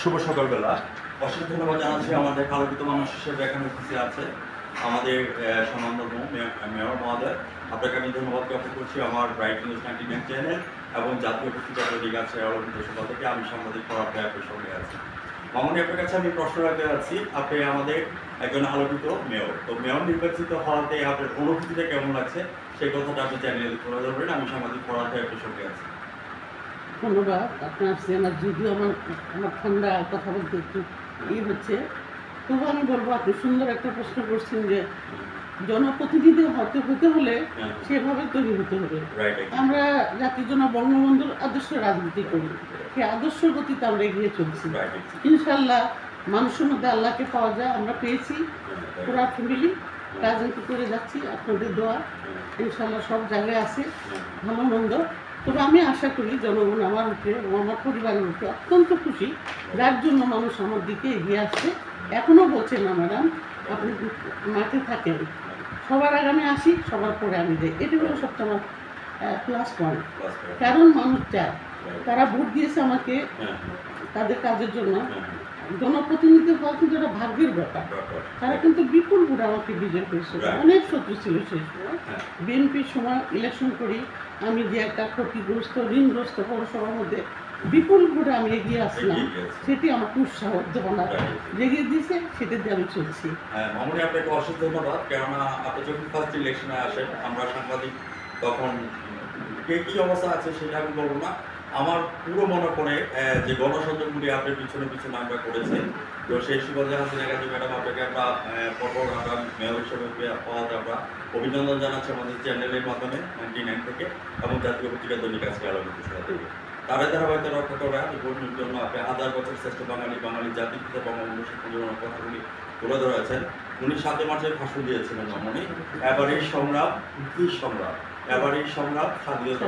শুভ সকালবেলা। অশেষ ধন্যবাদ জানাচ্ছি আমাদের আলোকিত মানুষ হিসেবে এখানে উপস্থিত আছে। আমাদের সম্মানধন্য মেয়র মহোদয়, আপনাকে আমি ধন্যবাদ জ্ঞাপন করছি আমার bright news ninety nine channel এবং জাতীয় পত্রিকা তৈরি আছে আলোকিত সভা থেকে আমি সাংবাদিক পড়ার আপনার সঙ্গে আছি। মামনি, আপনার কাছে আমি প্রশ্ন রাখতে যাচ্ছি। আপনি আমাদের একজন আলোকিত মেয়র। তো মেয়র নির্বাচিত হওয়াতে আপনার অনুভূতিটা কেমন লাগছে? সেই কথাটা আপনি চ্যানেলে তুলে ধরবেন। আমি সাংবাদিক পড়ার আপনার সঙ্গে আছি। ধন্যবাদ। আপনি আসছেন আর যদিও আমার আমার ঠান্ডা কথা বলতে একটু ইয়ে হচ্ছে। তবু আমি বলব আপনি সুন্দর একটা প্রশ্ন করছেন যে জনপ্রতিনিধি হতে হতে হলে হ্যাঁ। সেভাবে তৈরি হতে হবে। আমরা জাতির জন্য বঙ্গবন্ধুর আদর্শ রাজনীতি করি। সেই আদর্শ গতিতে আমরা এগিয়ে চলছি। ইনশাল্লাহ মানুষের মধ্যে আল্লাহকে পাওয়া যায় আমরা পেয়েছি। পুরা ফ্যামিলি রাজনীতি করে যাচ্ছি আপনাদের দোয়া। ইনশাল্লাহ সব জায়গায় আছে। ভালো মন্দ। তবে আমি আশা করি জনগণ আমার উপরে আমার পরিবারের উপরে অত্যন্ত খুশি। যার জন্য মানুষ আমার দিকে এগিয়ে আসছে। এখনও বলছেন না ম্যাডাম আপনি মাঠে থাকেন। সবার আগে আমি আসি সবার পরে আমি যাই। এটা হলো সবচেয়ে আমার প্লাস পয়েন্ট কারণ মানুষ চায় তারা ভোট দিয়েছে আমাকে তাদের কাজের জন্য। জনপ্রতিনিধি হওয়া কিন্তু একটা ভাগ্যের ব্যাপার। তারা কিন্তু বিপুল ভোট আমাকে বিজয় করেছে অনেক শত্রু ছিল সেই সময়। হ্যাঁ। বিএনপির সময় ইলেকশন করি আমি যে একটা ক্ষতিগ্রস্ত ঋণগ্রস্ত পৌরসভার মধ্যে বিপুল ভোটে আমি এগিয়ে আসলাম সেটি আমাকে উৎসাহ উদ্দীপনা জেগে দিয়েছে সেটা দিয়ে আমি চলছি। হ্যাঁ, মামুনি আপনাকে অশেষ ধন্যবাদ। কেননা আপনি যখন ফার্স্ট ইলেকশনে আসেন আমরা সাংবাদিক তখন কে কী অবস্থা আছে সেটা আমি বলব না। আমার পুরো মনে পড়ে যে গণসংযোগগুলি আপনার পিছনে পিছনে আমরা করেছি। তো সেই সুবাদে হাসিনা গাজী ম্যাডাম, আপনাকে আমরা পরপর আমরা মেয়র হিসেবে পাওয়াতে আমরা অভিনন্দন জানাচ্ছি আমাদের চ্যানেলের মাধ্যমে, নাইনটি নাইন থেকে, এবং জাতীয় পত্রিকা দৈনিক আজকে আলোকিত সভা থেকে তারা ধারাবাহিকতা রক্ষা করা ভোটের জন্য আপনি হাজার বছর শ্রেষ্ঠ বাঙালি বাঙালি জাতির পিতা বঙ্গবন্ধু শেখ মুজিবুর কথাগুলি তুলে ধরেছেন। উনি সাতই মার্চের ভাষণ দিয়েছিলেন রমণী। এবার এই সংগ্রাম সংগ্রাম? এবার এই সংগ্রাম। স্বাধীনতা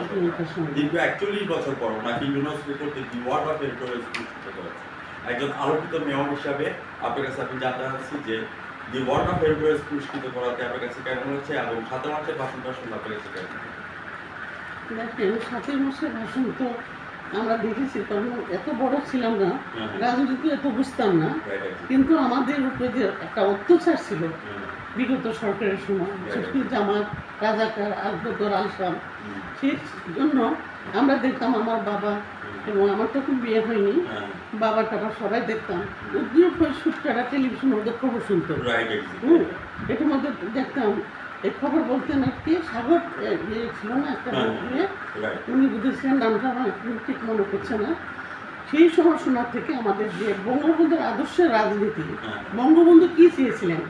দীর্ঘ একচল্লিশ বছর পর ওনাকে ইউনেস্কো কর্তৃক দি ওয়ার্ড অফ হেরিটেজ পুরস্কৃত করেছে। একজন আলোকিত মেয়র হিসাবে আপনার কাছে আমি জানতে চাচ্ছি যে দি ওয়ার্ড অফ হেরিটেজ পুরস্কৃত করাতে আপনার কাছে কেমন হচ্ছে এবং সাতই মার্চের ভাষণটা শুনতে আপনার কাছে কেমন দেখেন সাতই মাসের ভাষণ তো আমরা দেখেছি তখন এত বড় ছিলাম না হ্যাঁ, রাজনীতি এত বুঝতাম না। কিন্তু আমাদের উপরে যে একটা অত্যাচার ছিল বিগত সরকারের সময় জামাত রাজাকার আলবদর আলসাম সেই জন্য আমরা দেখতাম আমার বাবা এবং আমার তখন বিয়ে হয়নি বাবা টাবা সবাই দেখতাম। উদ্যোগ হয়ে সুটকারা টেলিভিশনের মধ্যে খবর শুনতো। হুম, এটার মধ্যে দেখতাম এই খবর বলতেন কে সাগর ইয়ে ছিল না একটা হ্যাঁ। উনি বুঝেছিলেন নামটা আমার ঠিক মনে করছে না। সেই সময় শোনার থেকে আমাদের যে বঙ্গবন্ধুর আদর্শের রাজনীতি হ্যাঁ। বঙ্গবন্ধু কি চেয়েছিলেন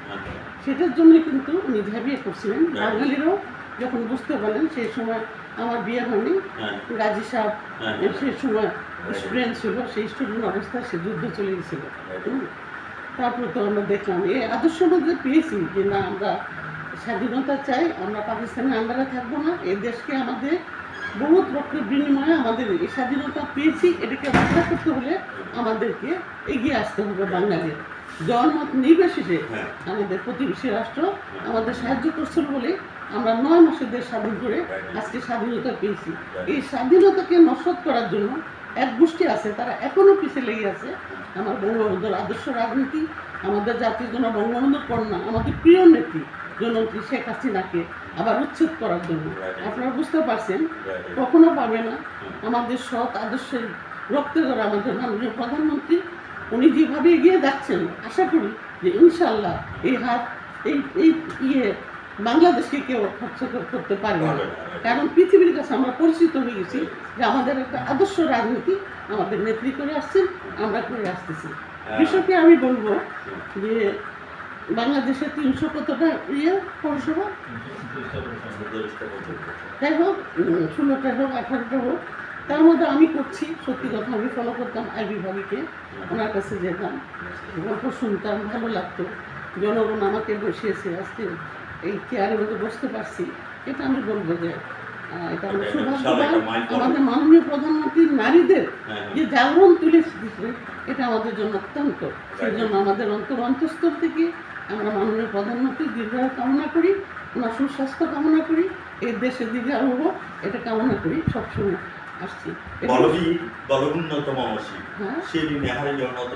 সেটার জন্য কিন্তু উনি ঝাঁপিয়ে করছিলেন Right. বাঙালিরাও যখন বুঝতে পারলেন সেই সময় আমার বিয়ে হয়নি হ্যাঁ গাজী সাহেব হ্যাঁ। সেই সময় স্টুডেন্ট ছিল সেই স্টুডেন্ট অবস্থায় সে যুদ্ধ চলে গেছিল। তারপরে তো আমরা দেখলাম এই আদর্শ মধ্যে পেয়েছি যে না আমরা স্বাধীনতা চাই আমরা পাকিস্তানের আন্ডারে থাকব না এই দেশকে আমাদের বহুত রক্তের বিনিময়ে আমাদের এই স্বাধীনতা পেয়েছি এটাকে রক্ষা করতে হলে আমাদেরকে এগিয়ে আসতে হবে বাঙালির। জনমত নির্বিশেষে হ্যাঁ। আমাদের প্রতিবেশী রাষ্ট্র আমাদের সাহায্য করছিল বলে আমরা নয় মাসের দেশ স্বাধীন করে আজকে স্বাধীনতা পেয়েছি। এই স্বাধীনতাকে নস্বত করার জন্য এক গোষ্ঠী আছে তারা এখনও পিছিয়ে লেগে আছে। আমার বঙ্গবন্ধুর আদর্শ রাজনীতি আমাদের জাতির জন্য বঙ্গবন্ধুর কন্যা আমাদের প্রিয় নেত্রী জননেত্রী শেখ হাসিনাকে আবার উচ্ছেদ করার জন্য। আপনারা বুঝতে পারছেন? কখনো পাবে না। আমাদের সৎ আদর্শের রক্ত ধরা আমাদের মাননীয় প্রধানমন্ত্রী উনি যেভাবে এগিয়ে যাচ্ছেন আশা করি যে ইনশাল্লাহ এই হাত এই এই ইয়ে বাংলাদেশকে কেউ হস্তক্ষেপ করতে পারবে না। কারণ পৃথিবীর কাছে আমরা পরিচিত হয়ে গেছি যে আমাদের একটা আদর্শ রাজনীতি আমাদের নেত্রী করে আসছেন আমরা করে আসতেছি। বিষয়টি আমি বলব যে বাংলাদেশে তিনশো কতটা ইয়ে পৌরসভা? যাই হোক ষোলোটা হোক আঠারোটা হোক তার মধ্যে আমি করছি সত্যি কথা আমি ফলো করতাম আইবি ভাবিকে ওনার কাছে যেতাম গল্প শুনতাম ভালো লাগতো। জনগণ আমাকে বসিয়েছে আজকে এই চেয়ারের মধ্যে বসতে পারছি এটা আমি বলব যে এটা আমরা সৌভাগ্যবান আমাদের মাননীয় প্রধানমন্ত্রী নারীদের হ্যাঁ যে জাগরণ তুলে এটা আমাদের জন্য অত্যন্ত। সেই জন্য আমাদের অন্তর অন্তঃস্থল থেকে আমরা মাননীয় প্রধানমন্ত্রী দীর্ঘায়ু কামনা করি ওনার সুস্বাস্থ্য কামনা করি এই দেশে দীর্ঘায়ু হোক এটা কামনা করি সবসময় আসছি। বলবীর বলগুন্নত মমসি হ্যাঁ? নেহারি জনত।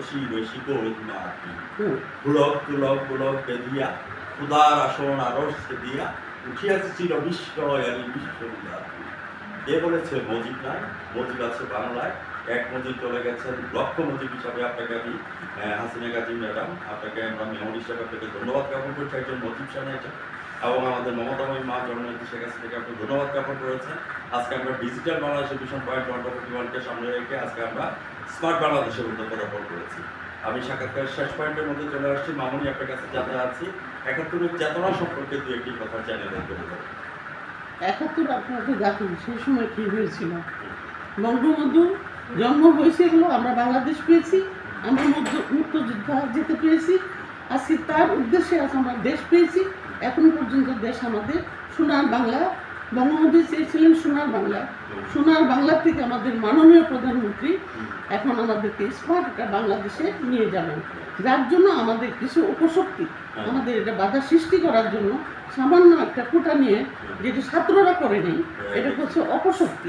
পুলক পুলক বেদিয়া আসন আরস দিয়া উঠিয়াছে চির বিশ্ব আলী বিশ্ব বিধাত্রী। কে বলেছে মজিব নাই? মজিব আছে বাংলায়। এক মজিব চলে গেছেন, লক্ষ মজিব হিসাবে আপনাকে আমি হাসিনা গাজী ম্যাডাম। আপনাকে আমরা মেমোরি হিসাবে আপনাকে ধন্যবাদ জ্ঞাপন করছি, একজন মজিব সাহেব এবং আমাদের মমতাময়ী মা জন্মনেত্রী শেখ হাসিনাকে আপনি ধন্যবাদ জ্ঞাপন করেছেন। আজকে আমরা ডিজিটাল বাংলাদেশের মিশন পয়েন্ট ওয়ান ওয়ানকে সামনে রেখে আজকে আমরা স্মার্ট বাংলাদেশের উদ্যোগ পদার্পণ করেছি। আমি সাক্ষাৎকার শেষ পয়েন্টের মধ্যে চলে আসছি। মামুনি আপনার কাছে যাতে আছি একাত্তরের চেতনা সম্পর্কে দু একটি কথা তুলে ধরুন। একাত্তর আপনাদের দেখুন সেই সময় কি হয়েছিল? বঙ্গবন্ধু জন্ম হয়েছিল আমরা বাংলাদেশ পেয়েছি আমরা মুক্ত- মুক্তযোদ্ধা যেতে পেরেছি। আজকে তার উদ্দেশ্যে আজ আমরা দেশ পেয়েছি। এখন পর্যন্ত দেশ আমাদের সোনার বাংলা বঙ্গবন্ধু চেয়েছিলেন সোনার বাংলা। সোনার বাংলা থেকে আমাদের মাননীয় প্রধানমন্ত্রী এখন আমাদেরকে স্মার্ট একটা বাংলাদেশে নিয়ে যাবেন। যার জন্য আমাদের কিছু উপশক্তি আমাদের এটা বাধা সৃষ্টি করার জন্য সামান্য একটা কোটা নিয়ে যেটা ছাত্ররা করে নেই এটা হচ্ছে অপশক্তি।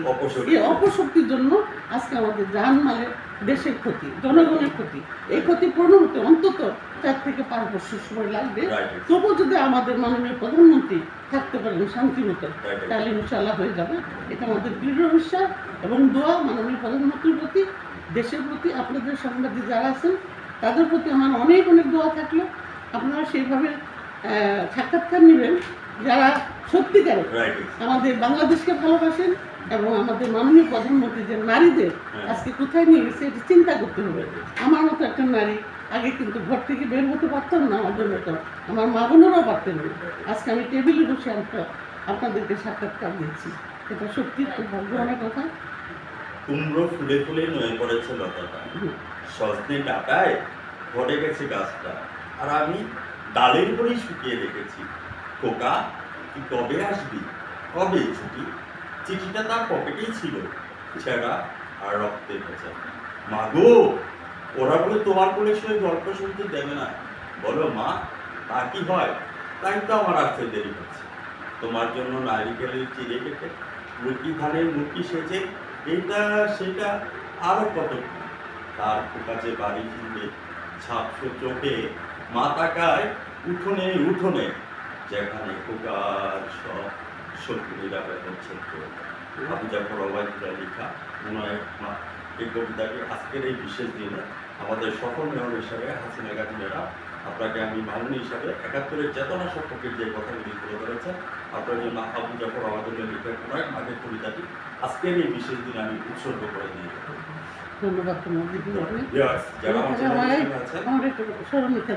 এই অপশক্তির জন্য আজকে আমাদের জানমালের দেশের ক্ষতি জনগণের ক্ষতি। এই ক্ষতি পূরণ হতে অন্তত চার থেকে পাঁচ বছর সময় লাগবে. তবুও যদি আমাদের মাননীয় প্রধানমন্ত্রী থাকতে পারেন শান্তি মতো তাহলে ইনশাল্লাহ হয়ে যাবে। এটা আমাদের দৃঢ় বিশ্বাস এবং দোয়া মাননীয় প্রধানমন্ত্রীর প্রতি দেশের প্রতি আপনাদের সাংবাদিক যারা আছেন তাদের প্রতি আমার অনেক অনেক দোয়া থাকল। আপনারা সেইভাবে সাক্ষাৎকার নেবেন। যারা সত্যিকারের রাইট আমাদের বাংলাদেশকে ভালোবাসেন এবং আমাদের মাননীয় প্রধানমন্ত্রী যে নারীদের হ্যাঁ। আজকে কোথায় নিয়ে গেছে এটা চিন্তা করতে হবে। আমার মতো একটা নারী আগে কিন্তু ঘর থেকে বের হতে পারতাম না আমাদের মতো আমার মা বোনেরাও পারতেন না। আজকে আমি টেবিলে বসে আপনার আপনাদেরকে সাক্ষাৎকার দিচ্ছি এটা সত্যি খুব ভাগ্যবানের কথা। কুমড়ো ফুলে ফুলে নয়ে পড়েছে লতাটা। সজনে ডাটায় গেছে গাছটা। আর আমি ডালের উপরেই শুকিয়ে রেখেছি। খোকা, তুই কবে আসবি? কবে ছুটি? চিঠিটা তার পকেটেই ছিল। ছেঁড়া আর রক্তের ভেজা। মাগো ওরা বলে তোমার কোলে শুয়ে গল্প শুনতে দেবে না। বলো মা, তা কি হয়? তাই তো আমার আসতে দেরি হচ্ছে। তোমার জন্য নারিকেলের চিড়ে কেটে, মুরগি ধানের মুরগি সেজে, এইটা, সেটা, আরও কত। তার যে বাড়ি ফিরবে ছাপসো চোখে মা তাকায় উঠোনে উঠোনে। যেখানে খোকার সব শত্রুরা হচ্ছে আবু জাফর অবায়দুল্লাহ লেখা এই কবিতাটি আজকের এই বিশেষ দিনে আমাদের সফল মেয়র হিসাবে হাসিনা গাজী ম্যাডাম, আপনাকে আমি মাননী হিসাবে একাত্তরের চেতনা সম্পর্কে যে কথাগুলি তুলে ধরেছেন, আপনার জন্য আবু জাফর অবায়দুল্লাহ লেখা পুনরায় আগের কবিতাটি আজকের এই বিশেষ দিনে আমি উৎসর্গ করে দিই। ধন্যবাদ তোমার দিদি যারা আমার একটা স্মরণিকা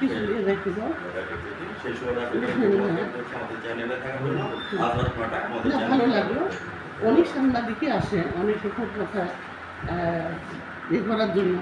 কিছু রেখে দাও। আমাদের না ভালো লাগল। অনেক সাংবাদিকই আসে অনেক শিক্ষক কথা ইয়ে করার জন্য।